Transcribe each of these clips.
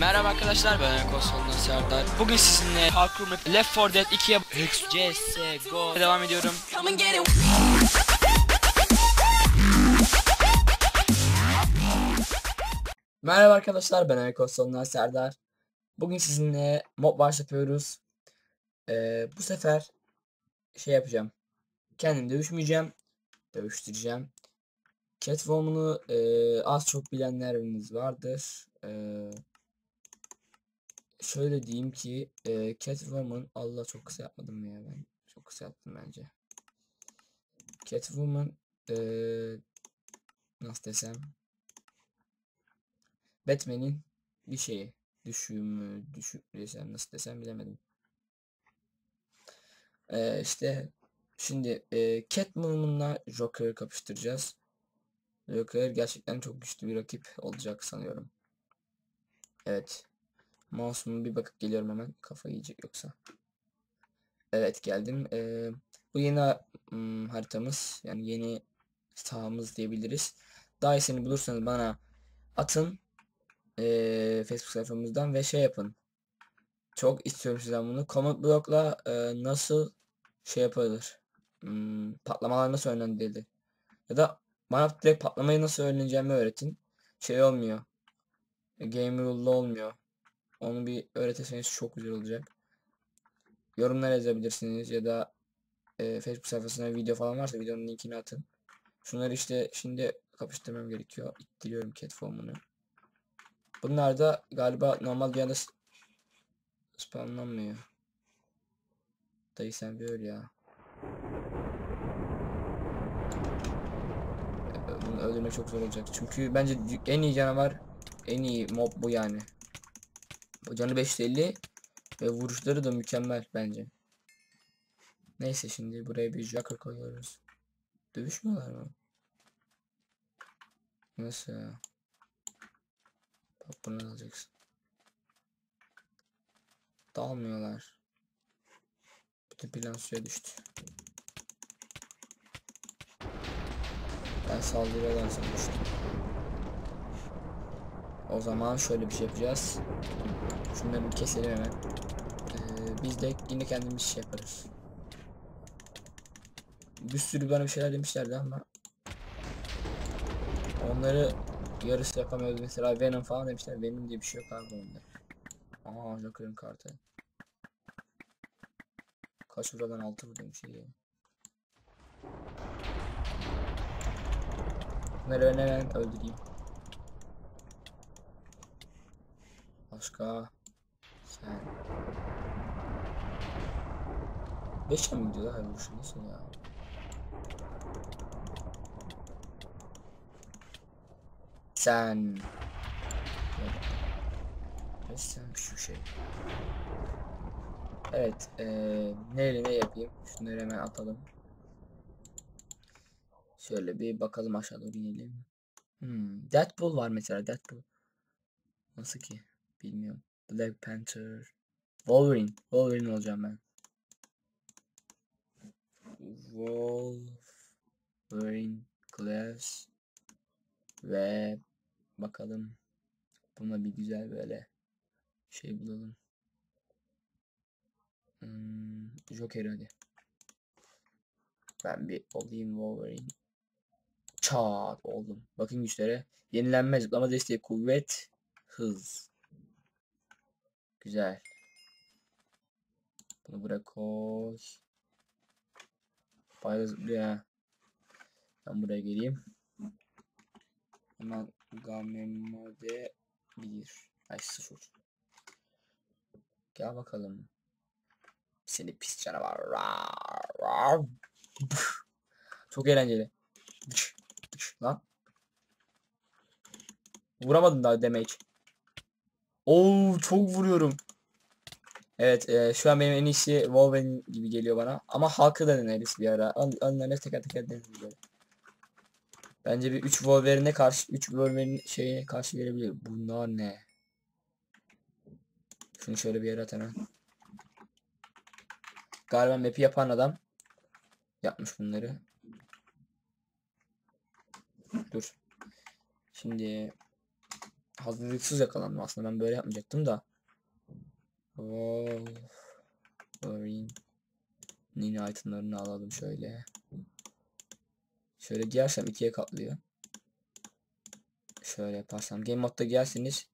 Merhaba arkadaşlar ben Konsolundan Serdar. Bugün sizinle Parkour Map Left 4 Dead 2'ye CSGO devam ediyorum. Merhaba arkadaşlar ben Sonlar Serdar. Bugün sizinle mob baş yapıyoruz. Ee, bu sefer şey yapacağım. Kendim dövüşmeyeceğim. Dövüştüreceğim. Catwoman'ı e, az çok bilenleriniz vardır. Ee, şöyle diyeyim ki e, Catwoman Allah çok kısa yapmadım ya ben. Çok kısa yaptım bence. Catwoman e, nasıl desem Batman'in bir şeyi. Düşümü, düşük desem nasıl desem bilemedim. Ee, işte şimdi e, Catwoman'la Joker'ı kapıştıracağız. Joker gerçekten çok güçlü bir rakip olacak sanıyorum. Evet. Mouse'uma bir bakıp geliyorum hemen. Kafa yiyecek yoksa. Evet geldim. Ee, bu yeni hmm, haritamız. Yani yeni sahamız diyebiliriz. Daha iyisini bulursanız bana atın eee, Facebook sayfamızdan ve şey yapın. Çok istiyorum sizden bunu. Comment block'la eee, nasıl şey yapılır? Hmm, patlamalar nasıl önlendirilir? Ya da bana direkt patlamayı nasıl önleneceğimi öğretin. Şey olmuyor. e, Game rule'da olmuyor. Onu bir öğretirseniz çok güzel olacak. Yorumlar yazabilirsiniz ya da eee, Facebook sayfasına video falan varsa videonun linkini atın. Şunları işte şimdi kapıştırmam gerekiyor. İttiriyorum Catwoman'ı. Bunlar da galiba normal dünyada s- spamlanmıyor. Dayı sen bir öl ya. Ee, Bunu öldürmek çok zor olacak. Çünkü bence en iyi canavar, en iyi mob bu yani. Canı 550 ve vuruşları da mükemmel bence. Neyse şimdi buraya bir Joker koyuyoruz. Dövüşmüyorlar mı? Nasıl ya? Bak bunu alacaksın. Dalmıyorlar. Bütün plan suya düştü. Ben saldırıyorlar sanmıştım. O zaman şöyle bir şey yapacağız. Şunları bir keselim hemen. Ee, biz de yine kendimiz şey yaparız. Bir sürü bana bir şeyler demişlerdi ama onları yarısı yapamıyoruz mesela Venom falan demişler Venom diye bir şey yok abi onda. Aa Joker'ın kartı. Kaç buradan altı vurdum şey ya. Bunları ben hemen öldüreyim. Başka sen. Beş mi gidiyor her vuruşu nasıl ya? Sen. Evet, sen şu şey. Evet, eee neyle ne yapayım? Şunları hemen atalım. Şöyle bir bakalım aşağı doğru inelim. Hmm, Deadpool var mesela Deadpool. Nasıl ki? Bilmiyorum. Black Panther. Wolverine. Wolverine olacağım ben. Wolverine Glass ve bakalım buna bir güzel böyle şey bulalım. Hmm, Joker hadi. Ben bir olayım Wolverine. Çat oldum. Bakın güçlere. Yenilenme, zıplama desteği, kuvvet, hız. Güzel. Bunu buraya koy. Bayağı zıplıyor. Ben buraya geleyim. Hemen game mode 1. Ay 0. Gel bakalım. Seni pis canavar. Çok eğlenceli. Lan. Vuramadın daha damage. Oo çok vuruyorum. Evet e, şu an benim en iyisi Wolverine gibi geliyor bana. Ama halkı da deneriz bir ara. Onları teker teker deneriz böyle. Bence bir 3 Wolverine'e karşı 3 Wolverine şeye karşı gelebilir. Bunlar ne? Şunu şöyle bir yere at hemen. Galiba map'i yapan adam yapmış bunları. Dur. Şimdi hazırlıksız yakalandım aslında ben böyle yapmayacaktım da. Wolverine. Nini itemlarını alalım şöyle. Şöyle giyersem ikiye katlıyor. Şöyle yaparsam game modda giyerseniz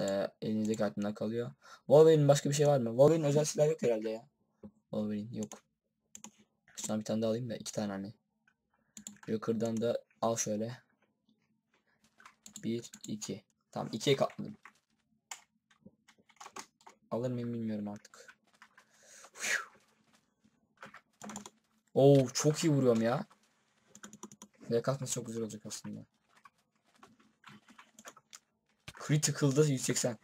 eee elinizdeki itemler kalıyor. Wolverine'in başka bir şey var mı? Wolverine'in özel silah yok herhalde ya. Wolverine yok. Şuradan bir tane daha alayım da iki tane hani. Joker'dan da al şöyle. 1 2. Tamam ikiye katladım. Alır mıyım bilmiyorum artık. Oo çok iyi vuruyorum ya. Ve kalkması çok güzel olacak aslında. Critical'da 180.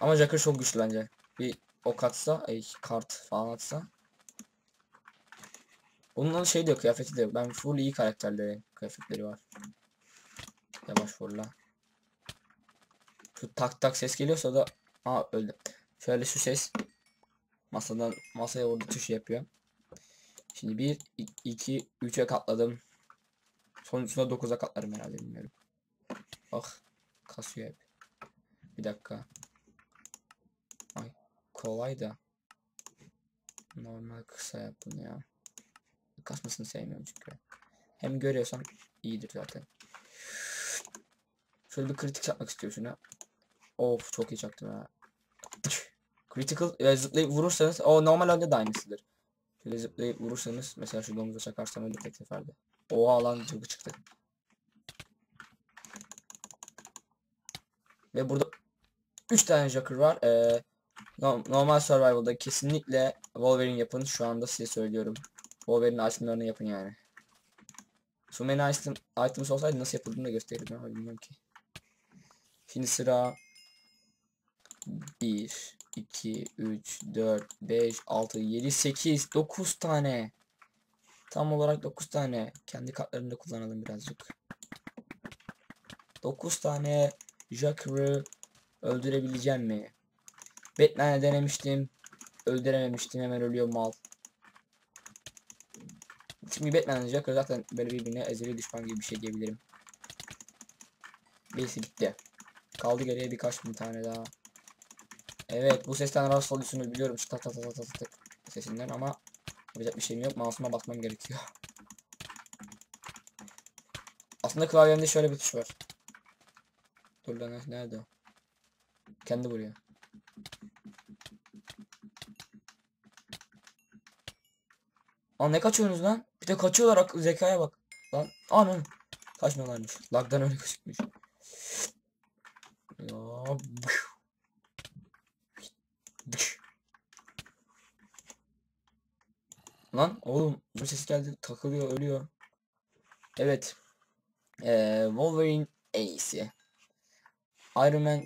Ama Joker çok güçlü bence. Bir ok atsa, ay, kart falan atsa. Bunun şey de yok, kıyafeti de yok. Ben full iyi karakterleri, kıyafetleri var. Yavaş fırla. Şu tak tak ses geliyorsa da Aa öldü. Şöyle şu ses masadan masaya vurdu tuş yapıyor. Şimdi 1 2 3'e katladım. Sonucunda 9'a katlarım herhalde bilmiyorum. Ah kasıyor hep. Bir dakika. Ay kolay da. Normal kısa yap bunu ya. Kasmasını sevmiyorum çünkü. Hem görüyorsan iyidir zaten. Şöyle bir kritik yapmak istiyor şuna. Of çok iyi çaktım ha. Critical e, zıplayıp vurursanız o normal halde de aynısıdır. Şöyle zıplayıp vurursanız mesela şu domuza çakarsam ölür tek seferde. Oha lan çok çıktı. Ve burada 3 tane Joker var. Ee, no- normal Survival'da kesinlikle Wolverine yapın. Şu anda size söylüyorum. Wolverine itemlarını yapın yani. So many item, items olsaydı nasıl yapıldığını da gösterirdim ama bilmiyorum ki. Şimdi sıra 1, 2, 3, 4, 5, 6, 7, 8, 9 tane. Tam olarak 9 tane. Kendi kartlarını da kullanalım birazcık. 9 tane Joker'ı öldürebileceğim mi? Batman'e denemiştim. Öldürememiştim. Hemen ölüyor mal. Şimdi Batman Joker zaten böyle birbirine ezeli düşman gibi bir şey diyebilirim. Birisi bitti. Kaldı geriye birkaç bin tane daha. Evet bu sesten rahatsız oluyorsunuz biliyorum tat tat tat tat tat sesinden ama yapacak bir şeyim yok mouse'uma basmam gerekiyor. Aslında klavyemde şöyle bir tuş var. Dur lan nerede o? Kendi vuruyor. Aa ne kaçıyorsunuz lan? Bir de kaçıyorlar akıl zekaya bak. Lan anam. Kaçmıyorlarmış. Lagdan öyle gözükmüş. Ya. Lan oğlum bu ses geldi takılıyor ölüyor. Evet. Ee, Wolverine en iyisi. Iron Man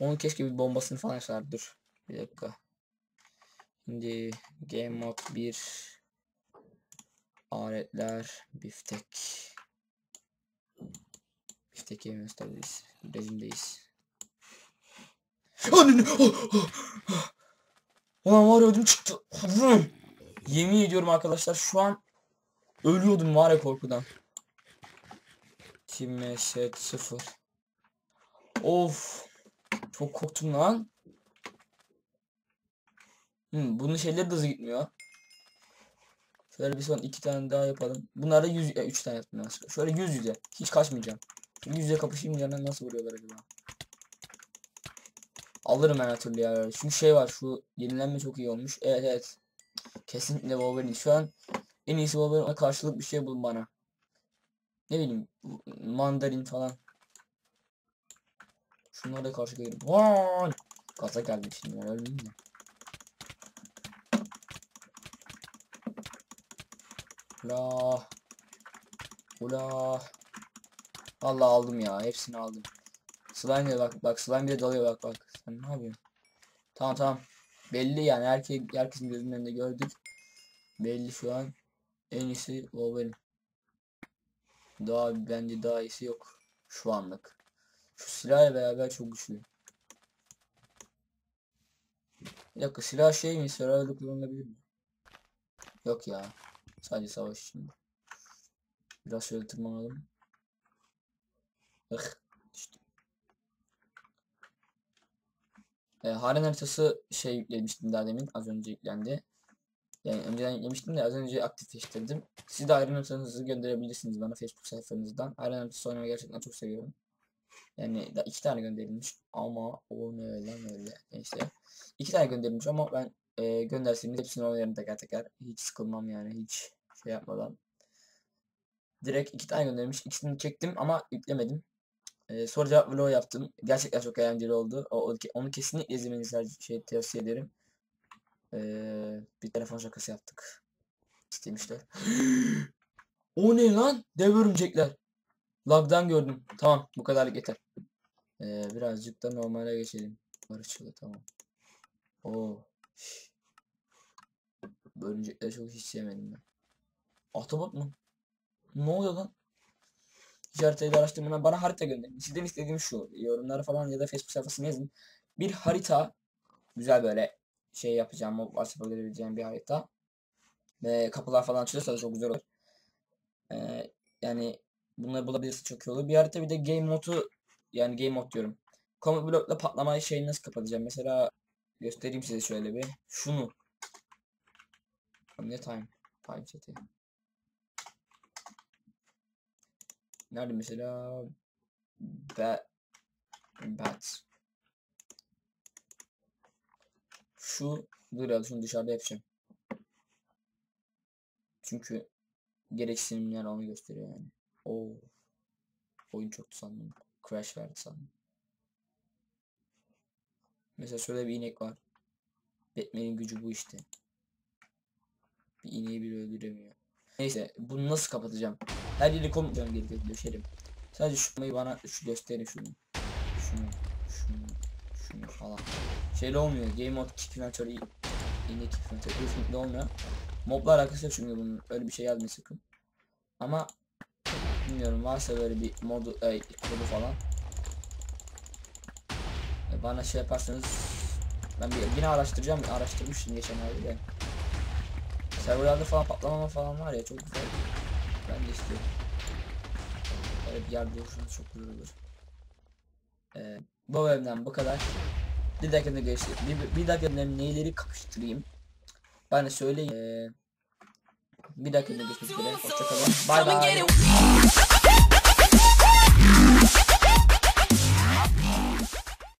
onun keşke bir bombasını falan yapsalar. Dur. Bir dakika. Şimdi Game Mode 1 Aletler biftek. Biftek yemiyoruz tabii biz. Oh, oh, oh. Ulan var ödüm çıktı. Yemin ediyorum arkadaşlar şu an ölüyordum var ya korkudan. Team set 0. Of. Çok korktum lan. Hmm, bunun şeyleri de hızlı gitmiyor. Şöyle bir son iki tane daha yapalım. Bunlarda 100 e, 3 tane yaptım aslında. Şöyle yüz yüze. Hiç kaçmayacağım. Yüz yüze kapışayım yanına nasıl vuruyorlar acaba? Alırım ben her türlü ya. Çünkü şey var şu yenilenme çok iyi olmuş. Evet evet. Kesinlikle Wolverine. Şu an en iyisi Wolverine'e karşılık bir şey bul bana. Ne bileyim mandarin falan. Şunlara da karşı gelirim. Gaza geldim şimdi ben ölmeyeyim de. La. Ula. Allah aldım ya. Hepsini aldım. Slime de bak bak slime de dalıyor bak bak. Sen ne yapıyorsun? Tamam tamam. Belli yani herkes herkesin gözünün önünde gördük. Belli şu an. En iyisi Wolverine. Daha bence daha iyisi yok. Şu anlık. Şu silahla beraber çok güçlü. Bir dakika silah şey mi? Survival'da kullanılabilir mi? Yok ya. Sadece savaş için. Biraz şöyle tırmanalım. Ih, düştüm. E, haren haritası şey yüklemiştim daha demin. Az önce yüklendi. Yani önceden yüklemiştim de az önce aktifleştirdim. Siz de haren haritanızı gönderebilirsiniz bana Facebook sayfanızdan. Haren haritası oynamayı gerçekten çok seviyorum. Yani da iki tane gönderilmiş ama o ne lan öyle neyse. İki tane gönderilmiş ama ben e, gönderseniz hepsini oynarım teker teker. Hiç sıkılmam yani hiç şey yapmadan. Direkt iki tane göndermiş. İkisini çektim ama yüklemedim. E, soru cevap vlog yaptım. Gerçekten çok eğlenceli oldu. O, onu kesinlikle izlemenizi şey tavsiye ederim. E, bir telefon şakası yaptık. İstemişler. o ne lan? Dev örümcekler. Lag'dan gördüm. Tamam bu kadarlık yeter. Ee, birazcık da normale geçelim. Barışçılı tamam. Oo. Örümcekleri çok hiç sevmedim ben. Ahtapot mu? Ne oluyor lan? Hiç haritayı da araştırmadan bana harita gönderin. Sizden istediğim şu. Yorumlara falan ya da Facebook sayfasına yazın. Bir harita. Güzel böyle şey yapacağım. WhatsApp'a verebileceğim bir harita. Ve kapılar falan açılırsa da çok güzel olur. Ee, yani bunları bulabilirse çok iyi olur. Bir harita bir de game modu yani game mod diyorum. Combat blokla patlamayı şeyini nasıl kapatacağım? Mesela göstereyim size şöyle bir. Şunu. Ne time? Time seti. Nerede mesela? Bat. Bat. Şu dur ya şunu dışarıda yapacağım. Çünkü gereksinimler onu gösteriyor yani. Oo. Oyun çoktu sandım. Crash verdi sandım. Mesela şöyle bir inek var. Batman'in gücü bu işte. Bir ineği bile öldüremiyor. Neyse bunu nasıl kapatacağım? Her yeri komutacağım geri geri döşerim. Sadece şunu bana şu gösterin şunu. Şunu, şunu, şunu falan. Şeyle olmuyor. Game mode kick inventory inek kick inventory kesinlikle olmuyor. Mobla alakası çünkü bunun öyle bir şey yazmıyor sakın. Ama bilmiyorum varsa böyle bir modu e, kodu falan. Bana şey yaparsanız ben bir yine araştıracağım. Araştırmıştım geçenlerde de. Serverlarda falan patlamama falan var ya çok güzel. Ben de istiyorum. Böyle bir yer bulursanız çok güzel olur. E, bu bölümden bu kadar. Bir dakika görüşürüz. Bir, bir dakika neyleri kapıştırayım. Ben de söyleyeyim. E, bir dakika görüşmek üzere. Hoşçakalın. Bay bay.